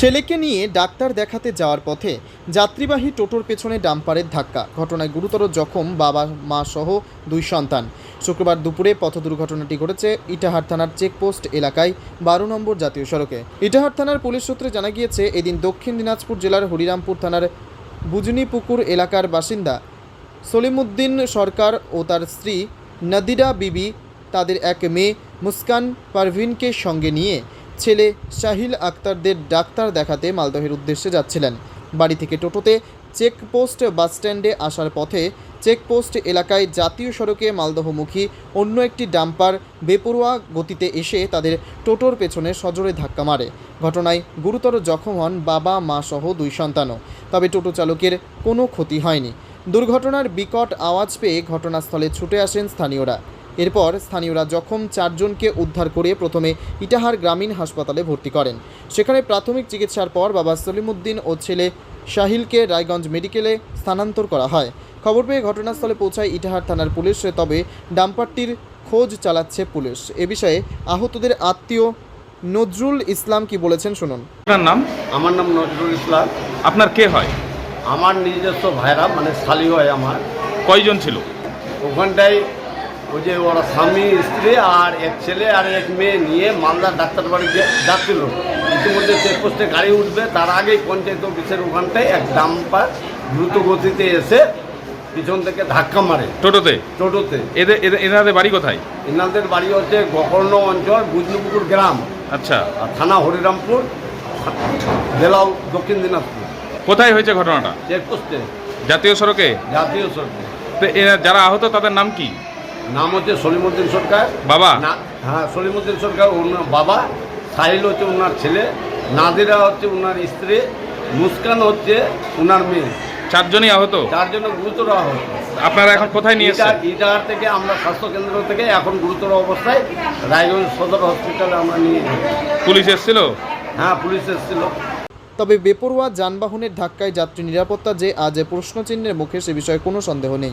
ছেলেকে নিয়ে ডাক্তার দেখাতে যাওয়ার পথে যাত্রীবাহী টোটোর পেছনে ডাম্পারের ধাক্কা। ঘটনায় গুরুতর জখম, বাবা, মা সহ দুই সন্তান। শুক্রবার দুপুরে পথ দুর্ঘটনাটি ঘটেছে ইটাহার থানার চেকপোস্ট এলাকায় বারো নম্বর জাতীয় সড়কে। ইটাহার থানার পুলিশ সূত্রে জানা গিয়েছে, এদিন দক্ষিণ দিনাজপুর জেলার হরিরামপুর থানার বুজনিপুকুর এলাকার বাসিন্দা সলিমুদ্দিন সরকার ও তার স্ত্রী নদিরা বিবি, তাদের এক মেয়ে মুস্কান পারভিনকে সঙ্গে নিয়ে ছেলে শাহিল আক্তারদের ডাক্তার দেখাতে মালদহের উদ্দেশ্যে যাচ্ছিলেন। বাড়ি থেকে টোটোতে চেকপোস্ট বাসস্ট্যান্ডে আসার পথে চেকপোস্ট এলাকায় জাতীয় সড়কে মালদহমুখী অন্য একটি ডাম্পার বেপরোয়া গতিতে এসে তাদের টোটোর পেছনে সজোরে ধাক্কা মারে। ঘটনায় গুরুতর জখম হন বাবা, মা সহ দুই সন্তানও। তবে টোটো চালকের কোনো ক্ষতি হয়নি। দুর্ঘটনার বিকট আওয়াজ পেয়ে ঘটনাস্থলে ছুটে আসেন স্থানীয়রা। এরপর স্থানীয়রা জখম চারজনকে উদ্ধার করে প্রথমে ইটাহার গ্রামীণ হাসপাতালে ভর্তি করেন। সেখানে প্রাথমিক চিকিৎসার পর বাবা সলিমুদ্দিন ও ছেলে শাহিলকে রায়গঞ্জ মেডিকেলে স্থানান্তর করা হয়। খবর পেয়ে ঘটনাস্থলে পৌঁছায় ইটাহার থানার পুলিশ তবে ডাম্পারটির খোঁজ চালাচ্ছে পুলিশ। এ বিষয়ে আহতদের আত্মীয় নজরুল ইসলাম কি বলেছেন শুনুন। আপনার নাম? আমার নাম নজরুল ইসলাম। আপনার কে হয়? আমার নিজস্ব ভাইরা মানে শালি হয় আমার। কয়জন ছিল? ওখানটায় ওই যে ওরা স্বামী স্ত্রী আর এক ছেলে আর এক মেয়ে নিয়ে মালদার ডাক্তার বাড়ি যাচ্ছিল। ইতিমধ্যে চেকপোস্টে গাড়ি উঠবে। তার আগেই পঞ্চায়েত অফিসের ওখানটায় এক ডাম্পার দ্রুত গতিতে এসে পিছন থেকে ধাক্কা মারে। টোটোতে? টোটোতে। এদের এদের- এনাদের বাড়ি কোথায়? এনাদের বাড়ি হচ্ছে গোকর্ণ অঞ্চল বুজনুপুকুর গ্রাম। আচ্ছা। আর থানা হরিরামপুর জেলাও দক্ষিণ দিনাজপুর। কোথায় হয়েছে ঘটনাটা? চেকপোস্টে। জাতীয় সড়কে? জাতীয় সড়কে। যারা আহত তাদের নাম কি? নাম হচ্ছে সলিমুদ্দিন সরকার। বাবা? না হ্যাঁ সলিমুদ্দিন সরকার ওনার বাবা। সাহিল হচ্ছে ওনার ছেলে। নাদিরা হচ্ছে ওনার স্ত্রী। মুস্কান হচ্ছে ওনার মেয়ে। চারজনই আহত? চারজন গুরুতর আহত। আপনারা এখন কোথায় নিয়ে এসেছেন? ইটা- ইটাহার থেকে আমরা স্বাস্থ্য কেন্দ্র থেকে এখন গুরুতর অবস্থায় রায়গঞ্জ সদর হসপিটালে আমরা নিয়ে পুলিশ এসেছিল? হ্যাঁ পুলিশ এসেছিল। তবে বেপরোয়া যানবাহনের ধাক্কায় যাত্রী নিরাপত্তা যে আজ প্রশ্নচিহ্নের মুখে সে বিষয়ে কোনো সন্দেহ নেই।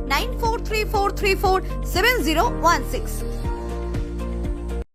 9434347016.